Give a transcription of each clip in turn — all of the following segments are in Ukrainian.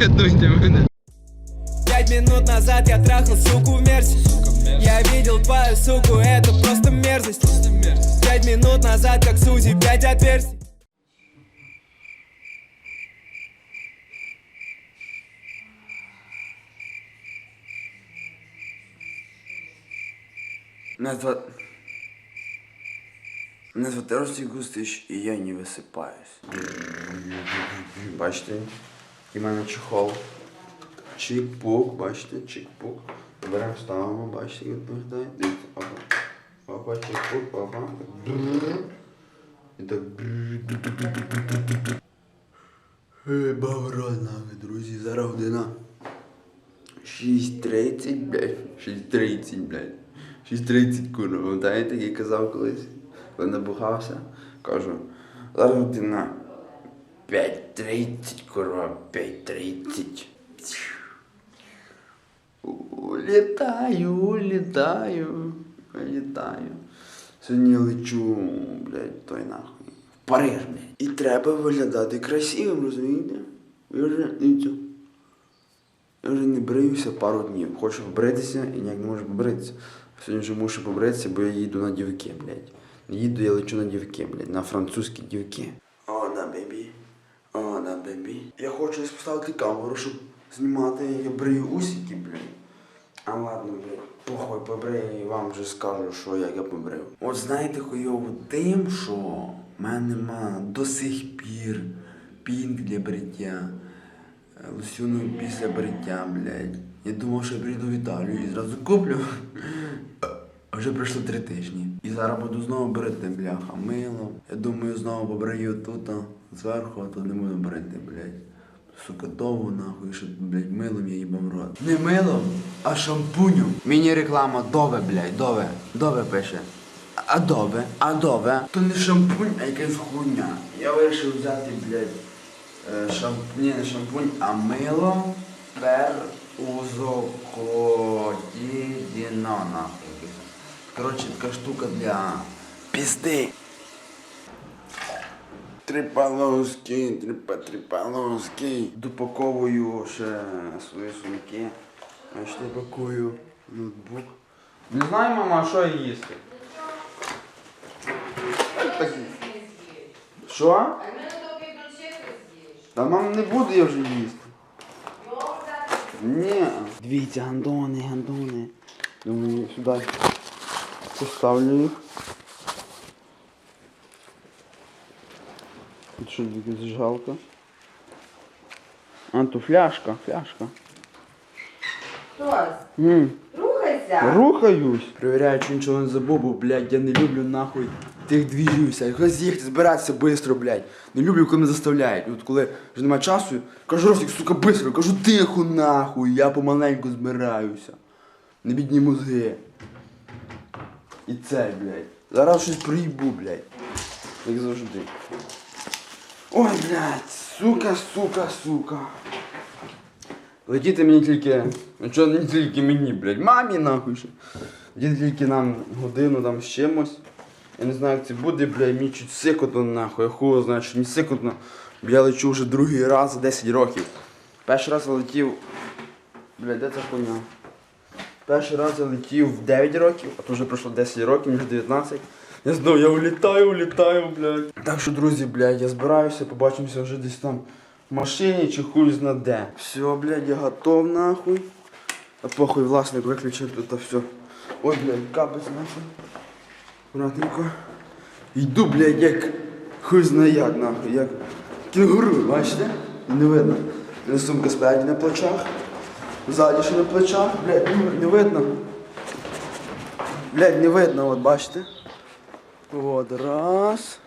Рятуйте мене. Пять минут назад я трахал суку в мерсе Я видел твою суку, это просто мерзость. Пять минут назад, как Сузи, пять отверстий. Звати... Мене звати Ростик Густич, і я не висипаюсь. Бачите, який в мене чехол. Чик-пук, бачите, чик-пук. Беремо, ставимо, бачите, виглядає. Дивіться, опа. Опа, чик-пук, опа. І так. Ей, Багрот, друзі, зараз година. 6.30, блядь. 6.30, блядь. 6.30, курва. Пам'ятаєте, я казав колись, коли набухався? Кажу, зараз година 5.30, курва, 5.30. Улітаю, улітаю, улітаю. Сьогодні лечу, блядь, той нахуй. В Париж, блядь. І треба виглядати красивим, розумієте? Ви вже, дивіться. Я вже не бриюся пару днів. Хочу побритися і ніяк не можу побритися. Сьогодні вже мушу побритися, бо я їду на дівки, блядь. Їду, я лечу на дівки, блядь, на французькі дівки. О, да, бебі. О, да, бебі. Я хочу поставити камеру, щоб знімати, я брию усики, блядь. А ладно, блядь, похуй побрию і вам вже скажу, що як я побрив. От знаєте, хуйово тим, що в мене нема до сих пір пінк для бриття. Е, Лосюну після бриття, блядь. Я думав, що я приїду в Італію і зразу куплю. Вже пройшло три тижні. І зараз буду знову брити, бляха, мило. Я думаю, знову побрию тут, зверху, а тут не буду брити, блядь. Сука, довго нахуй, що, блядь, милом я їбам рот. Не милом, а шампунем. Міні-реклама Дове, блядь, Дове. Дове пише. А Дове, а Дове. То не шампунь, а якась хуйня. Я вирішив взяти, блядь, е, шамп... Не шампунь, а мило пер узокодідіно, нахуй. Коротше, така штука для пізди. Три полоски, три по три полоски. Допаковую ще свої сумки. А ще пакую ноутбук. Не знаю, мама, що їсти. Що? Та мам не буду я вже їсти. Ні. Дивіться, гандони, гандони. Думаю, сюди поставлю їх. Тут що таке зажигалка? А, то фляжка, фляжка. Тось, М, рухайся. Рухаюсь. Перевіряю, чи нічого не забув, бо, блядь, я не люблю нахуй тих двіжівся. Якось їхати, збиратися швидко, блядь. Не люблю, коли мене заставляють. От коли вже немає часу, кажу, Ростик, сука, швидко, кажу, тихо нахуй, я помаленьку збираюся. Не бідні мозги. І це, блядь. Зараз щось проїбу, блядь. Як завжди. Ой, блядь, сука, сука, сука. Летіти мені тільки. Ну чого не тільки мені, блядь, мамі нахуй ще. Летіти тільки нам годину там з чимось. Я не знаю, як це буде, блядь, мені чуть сикотно нахуй. Я хуй знаю, що мені сикотно. Я лечу вже другий раз за 10 років. Перший раз я летів. Блядь, де ця хуйня? Перший раз я летів в 9 років, а то вже пройшло 10 років, мені вже 19. Я знову, я улітаю, улітаю, блядь. Так що, друзі, блядь, я збираюся, побачимося вже десь там в машині чи хуй зна де. Все, блядь, я готов нахуй. А похуй власник виключив тут все. Ой, блядь, капець нахуй. Аккуратненько. Йду, блядь, як хуй зна як нахуй, як кінгуру, бачите? Не видно. Мене Сумка спереді на плечах. Ззаді ще на плечах, блядь, не- не видно. Блядь, не видно, от бачите? От, раз.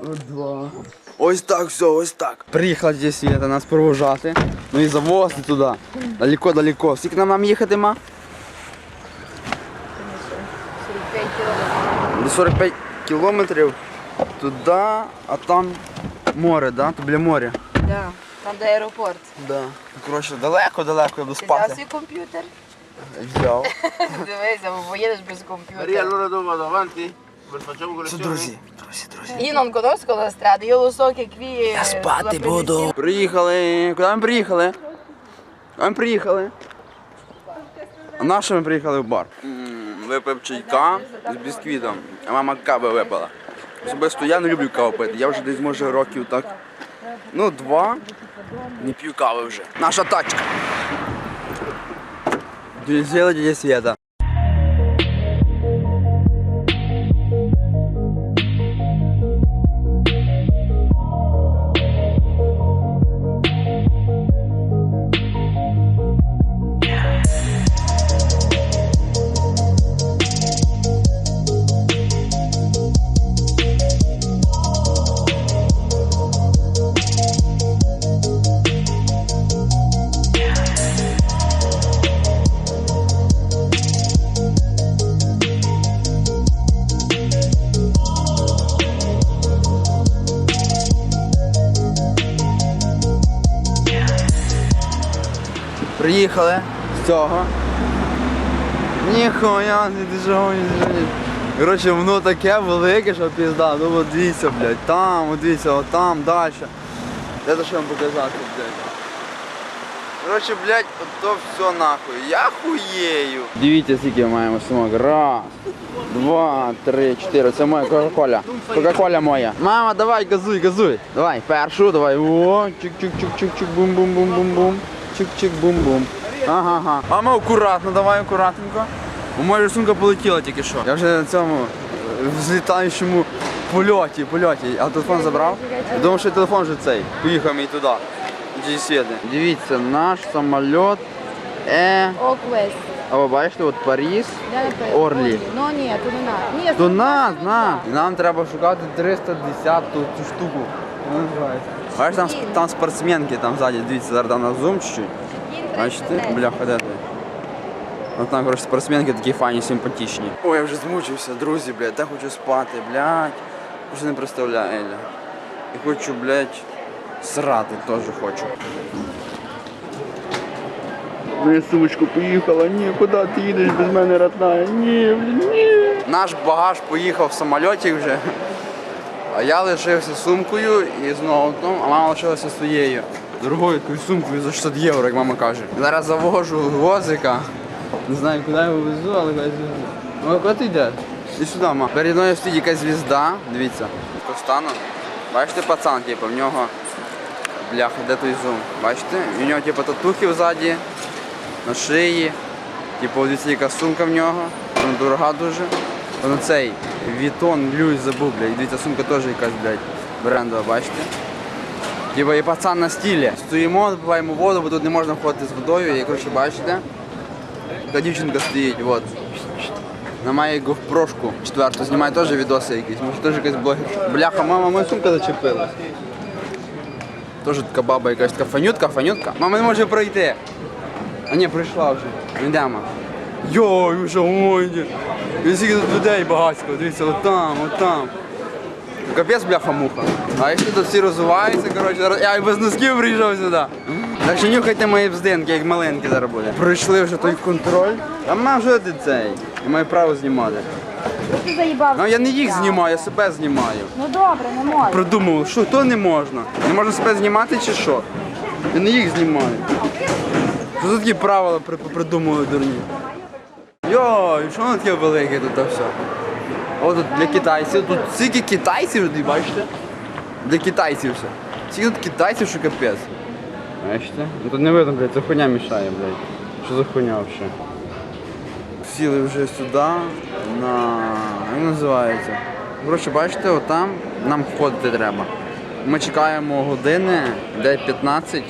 Два. Ось так, все, ось так. Приїхала здесь Света нас провожати. Ну і завозити туди. Далеко-далеко. Скільки нам нам їхати, ма? 45 кілометрів. До 45 кілометрів туди, а там море, да? То біля моря. Да. Там де аеропорт. Да. Коротше, далеко-далеко я буду Ти взяв спати. свій комп'ютер? Взяв. Дивися, бо поїдеш без комп'ютера. Що, друзі, Друзі, друзі. І non conosco la strada, io lo so che qui Я спати буду. Приїхали. Куди ми приїхали? Куди ми приїхали? А на що ми приїхали в бар? Випив чайка з бісквітом, а мама кави випила. Особисто я не люблю каву пити. Я вже десь може років так. Ну, два. Не п'ю кави вже. Наша тачка. Дідя дядя Света. Приїхали з цього. Ніхуя, не дежаві, Коротше, воно таке велике, що пізда. Ну от дивіться, блядь, там, от дивіться, от там, далі. Де то що вам показати, блядь. Коротше, блядь, от то все нахуй. Я хуєю. Дивіться, скільки ми маємо сумок. Раз, два, три, чотири. Це моя Кока-Коля. Кока-Коля моя. Мама, давай, газуй, газуй. Давай, першу, давай. О, чик-чик-чик-чик-чик, бум-бум-бум-бум-бум. Чик-чик, бум-бум. Ага, ага. Мама, акуратно, давай, акуратненько. У моя сумка полетіла тільки що. Я вже на цьому е, взлітаючому польоті, польоті. А телефон забрав? Я думав, що телефон вже цей. Поїхав мій туди. Ді. Дивіться, наш самоліт. Е. О, questo. А ви бачите, от Паріс. Я. Орлі. Ну ні, то не надо. Ні, До нас, на. Нам треба шукати 310 ту цю штуку. Вона називається. Бачиш, там, там спортсменки там ззаді, дивіться, зараз на зум чуть-чуть. Бачите? Бляха, де ти? От там, коротше, спортсменки такі файні, симпатичні. Ой, я вже змучився, друзі, блядь, я хочу спати, блядь. Вже не представляю, Еля. І хочу, блядь, срати теж хочу. Моя сумочку поїхала, ні, куди ти їдеш без мене родная? Ні, блін, ні. Наш багаж поїхав в самольоті вже. А я лишився сумкою і з ноутом, а мама лишилася своєю. Другою такою сумкою за 600 євро, як мама каже. Зараз завожу возика. Не знаю, куди його везу, але кудись везу. Ну, куди ти йдеш? І сюди, ма. Переді мною стоїть якась звізда, дивіться. Костану. Бачите, пацан, типу, в нього. Бляха, де той зум? Бачите? В нього типу татухи ззаді, на шиї. Типу, дивіться, яка сумка в нього. Вона дорога дуже. Воно цей Вітон, Люсь забув, блядь. Дивіться, сумка теж якась, блядь, брендова, бачите? Типа і пацан на стілі. Стоїмо, випиваємо воду, бо тут не можна входити з водою. І коротше, бачите? Така дівчинка стоїть, от. Вона має гофпрошку четверту, знімає теж відоси якісь, може теж якась блогерша. Бляха, мама, моя сумка зачепилась. Теж така баба якась така фанютка, фанютка. Мама не може пройти. А ні, прийшла вже. Ну, Йдемо. Йой, ви що гоните? І скільки тут людей багатько, дивіться, отам, отам. Капець бляха муха. А якщо тут всі розвиваються, коротше, я і без носків приїжджав сюди. Так що нюхайте мої бздинки, як маленькі зараз буде. Пройшли вже той контроль. А мав вже ти цей. Я маю право знімати. Ти заїбався. Ну я не їх знімаю, я себе знімаю. Ну добре, не можна. Придумав, що то не можна. Не можна себе знімати чи що? Я не їх знімаю. Що за такі правила при- придумали дурні? Йой, що воно таке велике тут та все? О, тут для китайців, тут стільки китайців, тут, бачите? Для китайців все. Скільки тут китайців, що капець. Бачите? Ну тут не видно, блядь, це хуйня мішає, блядь. Що за хуйня взагалі? Сіли вже сюди, на. як називається? Коротше, бачите, отам нам входити треба. Ми чекаємо години, де 15,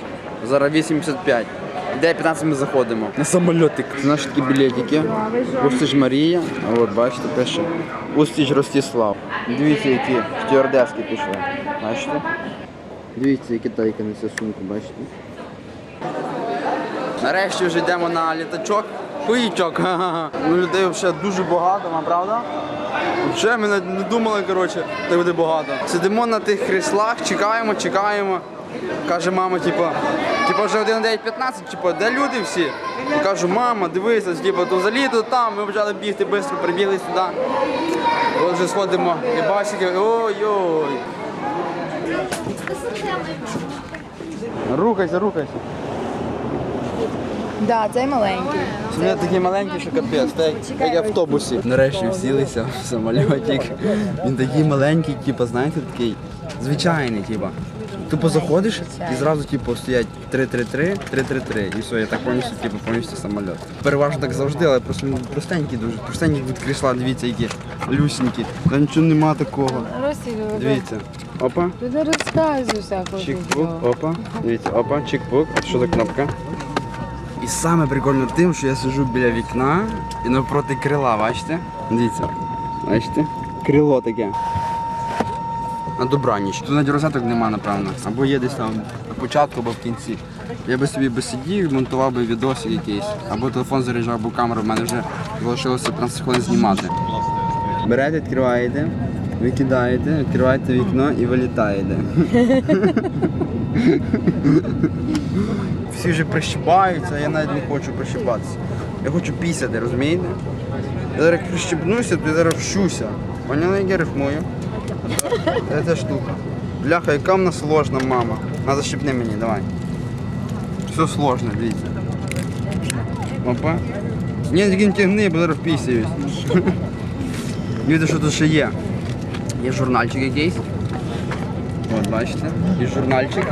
зараз 8.55. Де 15 ми заходимо. На самольотик. Це наші такі білетики. Устіж Марія. А от бачите, пише. Устіж Ростислав. Дивіться, які стюардески пішли. Бачите? Дивіться, які тайка несе сумку, бачите? Нарешті вже йдемо на літачок. Хуїчок. Ну людей взагалі дуже багато, правда? Взагалі ми не не думали, коротше, так буде багато. Сидимо на тих кріслах, чекаємо, чекаємо. Каже мама, типу, типу вже 1.9.15, типу, де люди всі? Я кажу, мама, дивися, типу, то взагалі то там, ми почали бігти, швидко прибігли сюди. От вже сходимо і басики. Ой-ой. Рухайся, рухайся. Да, цей маленький. Самоліт такий маленький, що капець, так як, в автобусі. Нарешті всілися в самольотик. Він такий маленький, типу, знаєте, такий звичайний, типу. Тупо заходиш і зразу типу, стоять 3-3-3, 3-3-3. І все, я так повністю, типу, повністю самоліт. Переважно так завжди, але просто він простенький дуже. Простенький від крісла, дивіться, які люсенькі. Там нічого нема такого. Дивіться. Опа. Ти не розказуєш всякого. Чікбук, опа. Дивіться, опа, чікбук. Що за кнопка? І саме прикольно тим, що я сиджу біля вікна і навпроти крила, бачите? Дивіться. Бачите? Крило таке. На добраніч. Тут навіть розеток нема, напевно. Або є десь там на початку, або в кінці. Я би собі би сидів, монтував би відосик якийсь, або телефон заряджав, або камеру. В мене вже залишилося 15 хвилин знімати. Берете, відкриваєте, викидаєте, відкриваєте вікно і вилітаєте. Всі вже прищибаються, а я навіть не хочу прищибатися. Я хочу пісяти, розумієте? Я зараз як прищибнуся, то я зараз вщуся. Поняли, як я рифмую? Це ця штука. Бляха, яка в нас сложна, мама. На защипни мені, давай. Все сложно, дивіться. Опа. Ні, тільки не тягни, бо зараз впісяюсь. Дивіться, що тут ще є. Є журнальчик якийсь. От, бачите? І журнальчик.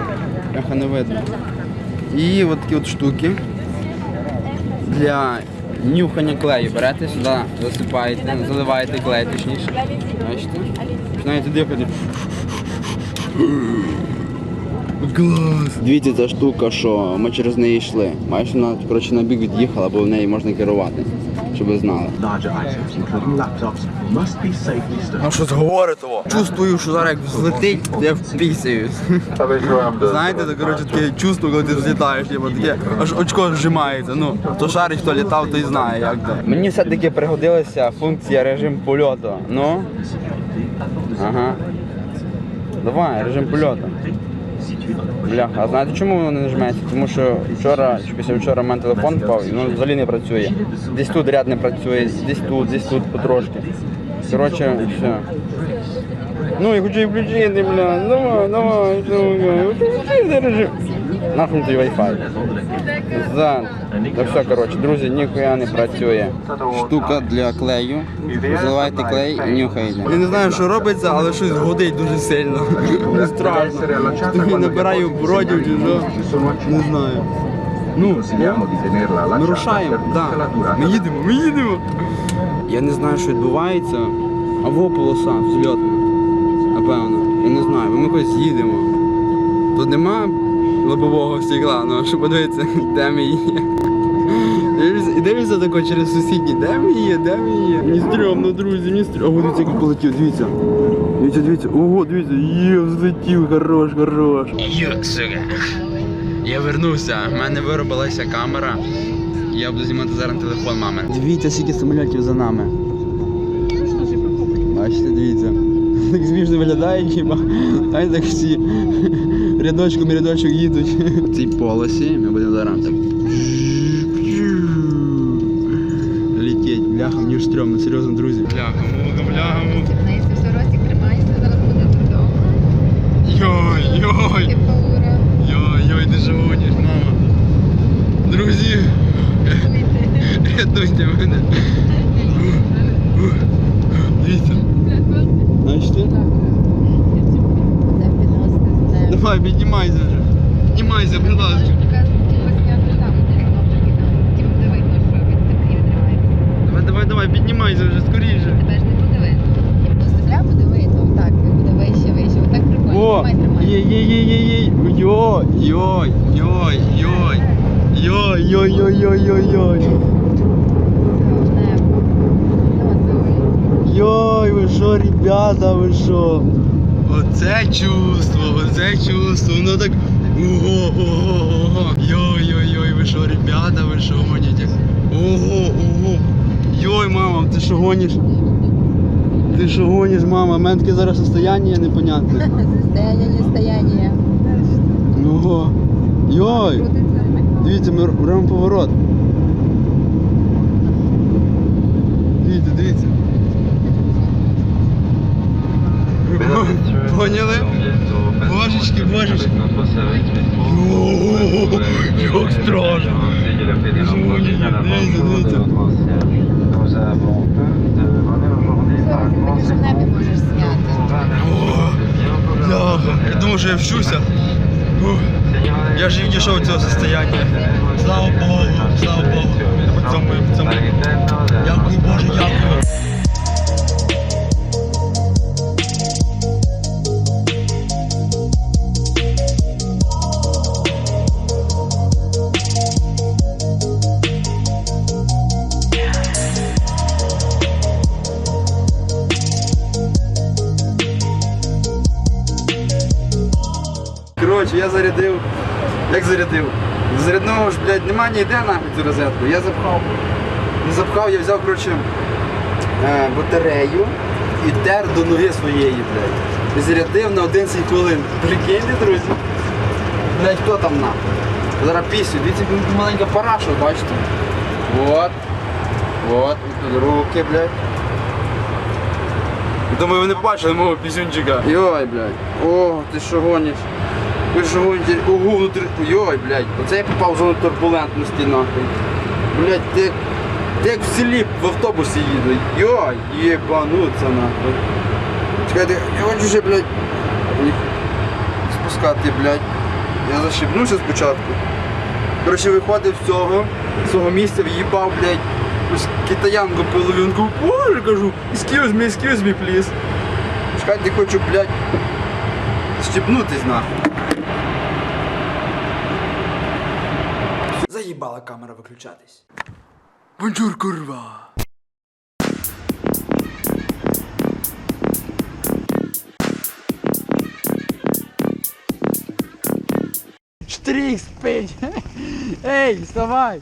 Бляха не видно. І от такі от штуки для нюхання клею. Берете сюди, засипаєте, заливаєте клей точніше. Бачите? Починаєте дихати. Клас! Дивіться, ця штука, що ми через неї йшли. Майже вона коротше, на бік від'їхала, бо в неї можна керувати, щоб ви знали. А щось говорить того. Чувствую, що зараз як злетить, я впісяюсь. Знаєте, то коротше таке чувство, коли ти злітаєш, типу, таке аж очко зжимається. Ну, хто шарить, хто літав, той знає, як то. Мені все-таки пригодилася функція режим польоту. Ну. Ага. Давай, режим польоту. Бляха, а знаєте чому воно не нажимається? Тому що вчора чи після вчора в мене телефон впав і воно взагалі не працює. Десь тут ряд не працює, десь тут, десь тут потрошки. Коротше, все. Ну я хочу і включити, бля. Давай, давай, давай. Включи режим. Нахуй ти Wi-Fi. За. Та все, коротше, друзі, ніхуя не працює. Штука для клею. Заливайте клей і нюхаєте. Я не знаю, що робиться, але щось годить дуже сильно. Не страшно. Тобі набираю бродів чи що. Не знаю. Ну, ми рушаємо, durata. Ми їдемо, ми їдемо. Я не знаю, що відбувається. Або полоса взльотна. Напевно. Я не знаю, ми кудись їдемо. Тут нема лобового стекла, ну щоб подивитися, де ми є. І дивлюся тако через сусідні, де ми є, де ми є. Мені стрьомно, друзі, мені стрьомно. Ого, дивіться, як полетів, дивіться. Дивіться, дивіться, ого, дивіться, є, взлетів, хорош, хорош. Йо, сука. Я вернувся, в мене виробилася камера. Я буду знімати зараз телефон мами. Дивіться, скільки самольотів за нами. Бачите, дивіться. Так смішно виглядає, хіба. Ай так всі рядочком рядочок їдуть. В цій полосі ми будемо зараз так. Стрьомно, серйозно, друзі. Муха. Якщо все ростик тримайся, зараз буде вдома. Йой, йой. Йой-йой, ти животиш, мама. Друзі, рятуйте мене. Дивіться. Бачите? Де підносити з Давай, піднімайся вже. Піднімайся, будь ласка. Давай, давай, давай, піднімайся вже, скоріше. Тебе ж не буде видно. І просто зря буде видно, отак, він буде вище, вище. Отак прикольно. О, Тримай, тримай. є, є, є, є, є. Йой, йой, йой, йой. Йой, йой, йой, йой, йой, йой. Небо. Носовий. Йой, ви що, ребята, ви що? Оце чувство, оце чувство, воно так. Ого, ого, ого. Йой, йой, йой, ви що, ребята, ви що гоните? Ого, ого. Йой, мама, ти що гониш? Ти що гониш, мама? У мене таке зараз состояние непонятне. Состояние, нестояние. Ого. Йой. Дивіться, ми робимо поворот. поняли? Божечки, божечки. Як страшно. Я думаю, що я вчуся. Я ж не цього состояння. Слава Богу, слава Богу. В. Дякую, Боже, дякую. Я зарядив. Як зарядив? Зарядного ж, блядь, нема ніде нахуй цю розетку. Я запхав. Не запхав, я взяв, коротше, е, батарею і тер до ноги своєї, блядь. І зарядив на 11 хвилин. Прикиньте, друзі. Блядь, хто там нахуй? Зараз пісню. Дивіться, маленька параша, бачите? Вот. Вот. І тут руки, блядь. Думаю, ви не бачили мого пісюнчика. Йой, блядь. О, ти що гониш? Ви що гоните? Ого, внутрі. Йой, блядь. Оце я попав в зону турбулентності нахуй. Блядь, ти, як- в селі в автобусі їду. Йой, єбануться нахуй. Чекайте, я хочу ще, блядь, спускати, блядь. Я защипнувся спочатку. Коротше, виходив з цього, з цього місця, в'їбав, блядь, китаянку половинку. Боже, кажу, excuse me, excuse me, please. Чекайте, хочу, блядь, щепнутись нахуй. Заїбала камера виключатись. Бонжур, курва. Штрих спить. Ей, вставай.